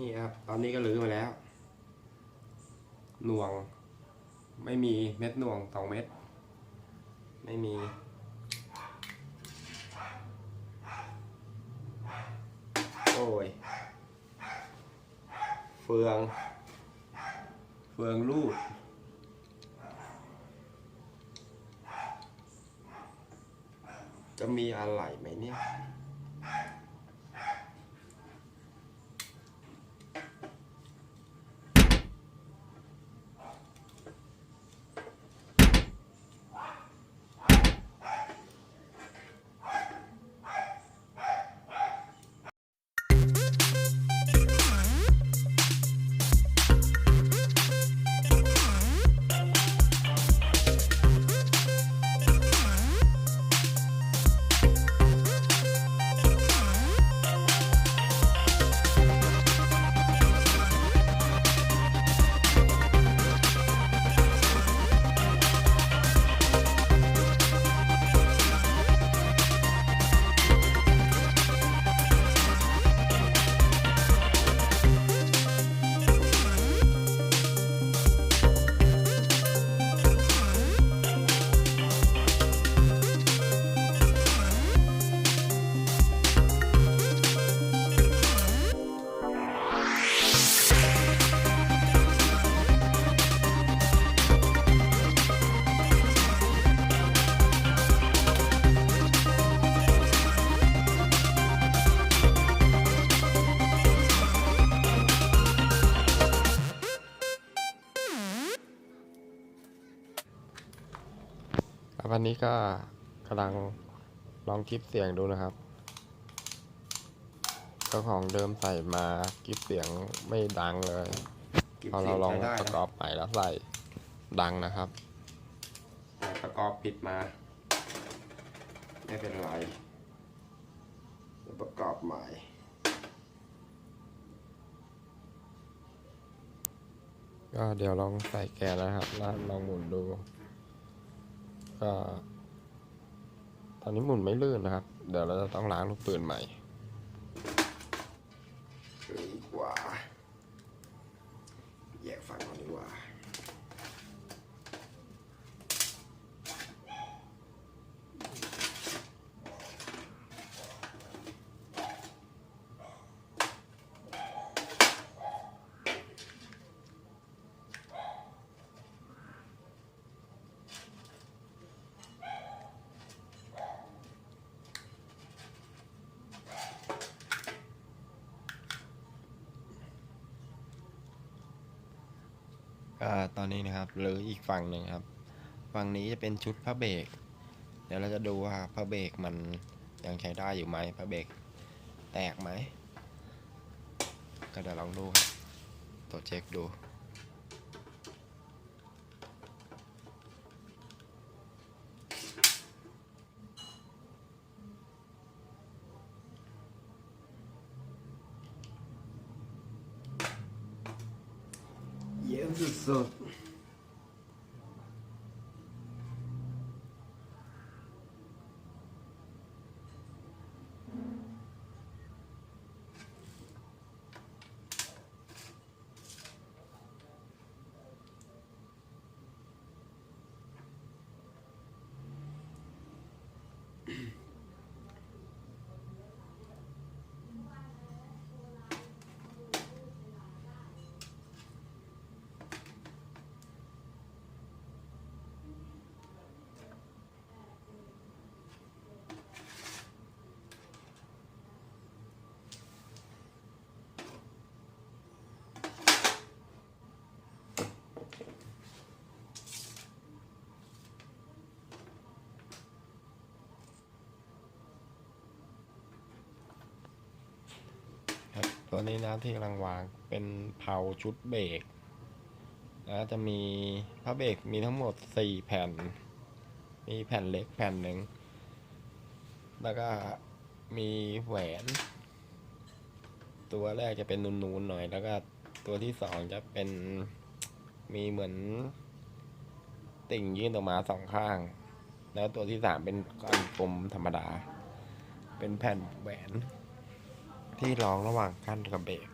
นี่ครับ ตอนนี้ก็รื้อมาแล้ว หน่วง ไม่มีเม็ดหน่วงสองเม็ด ไม่มี โอ้ย เฟือง เฟืองรูดจะมีอะไรไหมเนี่ย ครับวันนี้ก็กำลังลองคลิปเสียงดูนะครับเจ้าของเดิมใส่มาคลิปเสียงไม่ดังเลยพอเราลองประกอบใหม่แล้วใส่ดังนะครับแต่ประกอบผิดมา ไม่เป็นไรเดี๋ยวประกอบใหม่ก็เดี๋ยวลองใส่แกนนะครับแล้วลองหมุนดู ก็ ตอนนี้หมุนไม่ลื่นนะครับ เดี๋ยวเราจะต้องล้างลูกปืนใหม่ดีกว่า แยกฝั่งก่อนดีกว่า ก็ตอนนี้นะครับหรืออีกฝั่งหนึ่งครับ ฝั่งนี้จะเป็นชุดพระเบรกเดี๋ยวเราจะดูว่าพระเบรกมันยังใช้ได้อยู่ไหมพระเบรกแตกไหมก็เดี๋ยวลองดูตรวจเช็คดู เยี่ย ตัวนี้นะที่กำลังวางเป็นเผาชุดเบรกนะจะมีพระเบรกมีทั้งหมดสี่แผ่น มีแผ่นเล็กแผ่นหนึ่ง แล้วก็มีแหวน ตัวแรกจะเป็นนูนๆหน่อย แล้วก็ตัวที่สองจะเป็นมีเหมือนติ่งยื่นออกมาสองข้าง แล้วตัวที่สามเป็นก้อนกลมธรรมดา เป็นแผ่นแหวน ที่ร้องระหว่างขั้นกับเบรก